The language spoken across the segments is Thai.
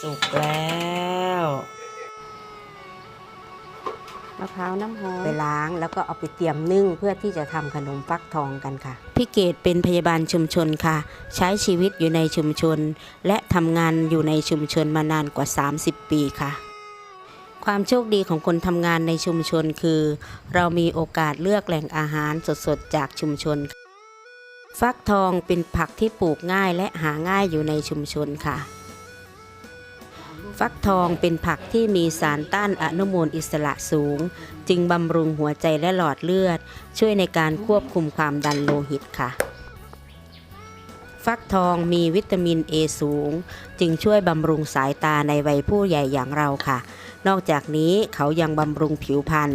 สุกแล้วมะพร้าวน้ำหอมไปล้างแล้วก็เอาไปเตรียมนึ่งเพื่อที่จะทำขนมฟักทองกันค่ะ พี่เกดเป็นพยาบาลชุมชนค่ะ ใช้ชีวิตอยู่ในชุมชน และทำงานอยู่ในชุมชนมานานกว่า 30 ปีค่ะ ความโชคดีของคนทำงานในชุมชนคือ เรามีโอกาสเลือกแหล่งอาหารสดๆจากชุมชน ฟักทองเป็นผักที่ปลูกง่ายและหาง่ายอยู่ในชุมชนค่ะ ฟักทองเป็นผักที่มีสารต้านอนุมูลอิสระสูง จึงบำรุงหัวใจและหลอดเลือด ช่วยในการควบคุมความดันโลหิตค่ะ ฟักทองมีวิตามิน A สูง จึงช่วยบำรุงสายตาในวัยผู้ใหญ่อย่างเราค่ะ นอกจากนี้เขายังบำรุงผิวพรรณ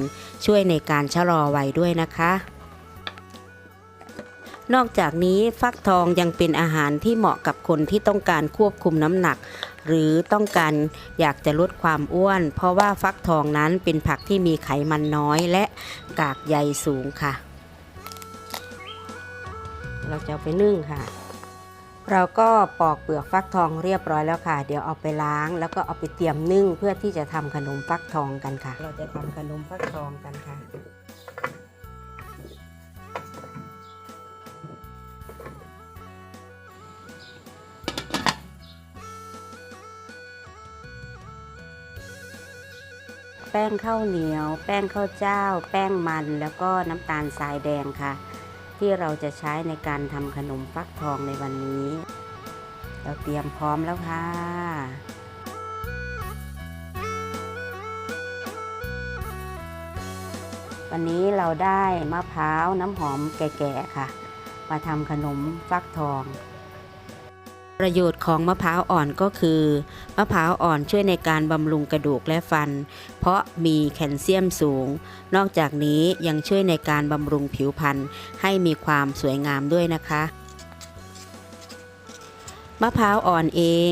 ช่วยในการชะลอวัยด้วยนะคะ นอกจากนี้ฟักทองยังเป็นอาหารที่เหมาะกับคนที่ต้องการควบคุมน้ำหนัก หรือต้องการอยากจะลดความอ้วน เพราะว่าฟักทองนั้นเป็นผักที่มีไขมันน้อยและกากใยสูงค่ะ เราจะเอาไปนึ่งค่ะ เราก็ปอกเปลือกฟักทองเรียบร้อยแล้วค่ะ เดี๋ยวเอาไปล้าง แล้วก็เอาไปเตรียมนึ่งเพื่อที่จะทำขนมฟักทองกันค่ะ เราจะทำขนมฟักทองกันค่ะ ป้งข้าวเหนียว แป้งข้าวเจ้า แป้งมันแล้วก็น้ำตาลทรายแดงค่ะ ที่เราจะใช้ในการทำขนมฟักทองในวันนี้ เราเตรียมพร้อมแล้วค่ะวันนี้เราได้มะพร้าวน้ำหอมแก่ๆค่ะ มาทำขนมฟักทอง ประโยชน์ของมะพร้าวอ่อนก็คือ มะพร้าวอ่อนช่วยในการบำรุงกระดูกและฟัน เพราะมีแคลเซียมสูง นอกจากนี้ยังช่วยในการบำรุงผิวพรรณให้มีความสวยงามด้วยนะคะ มะพร้าวอ่อนเอง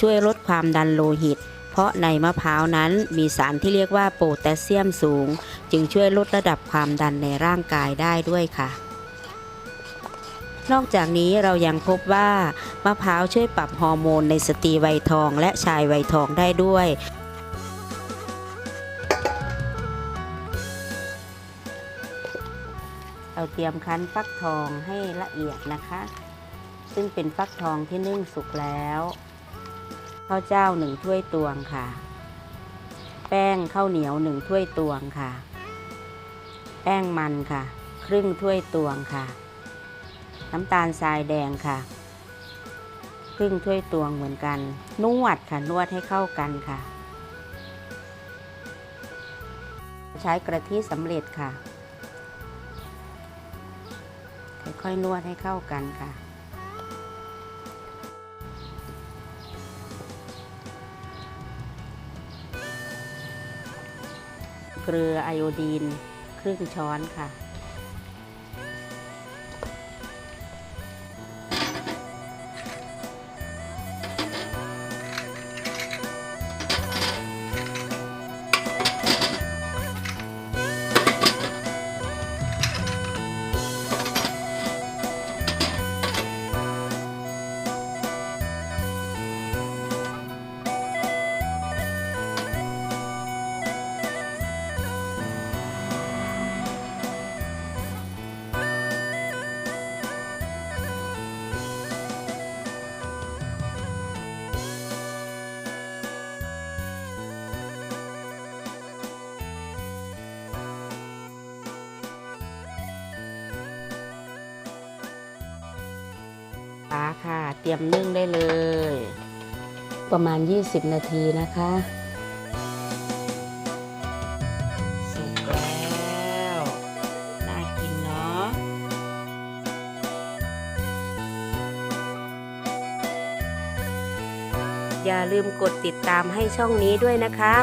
ช่วยลดความดันโลหิต เพราะในมะพร้าวนั้นมีสารที่เรียกว่าโพแทสเซียมสูง จึงช่วยลดระดับความดันในร่างกายได้ด้วยค่ะ นอกจากนี้เรายังพบว่ามะพร้าวช่วยปรับฮอร์โมนในสตรีวัยทองและชายวัยทองได้ด้วย เราเตรียมคั้นฟักทองให้ละเอียดนะคะ ซึ่งเป็นฟักทองที่นึ่งสุกแล้วข้าวเจ้าหนึ่งถ้วยตวงค่ะ แป้งข้าวเหนียวหนึ่งถ้วยตวงค่ะ แป้งมันค่ะ ครึ่งถ้วยตวงค่ะ น้ำตาลทรายแดงค่ะ ครึ่งถ้วยตวงเหมือนกัน นวดค่ะ นวดให้เข้ากันค่ะ ใช้กระทิสำเร็จค่ะ ค่อยๆนวดให้เข้ากันค่ะ เกลือไอโอดีน ครึ่งช้อนค่ะ ค่ะ เตรียมนึ่งได้เลย ประมาณ 20 นาทีนะคะสุกแล้วน่ากินเนาะอย่าลืมกดติดตามให้ช่องนี้ด้วยนะคะ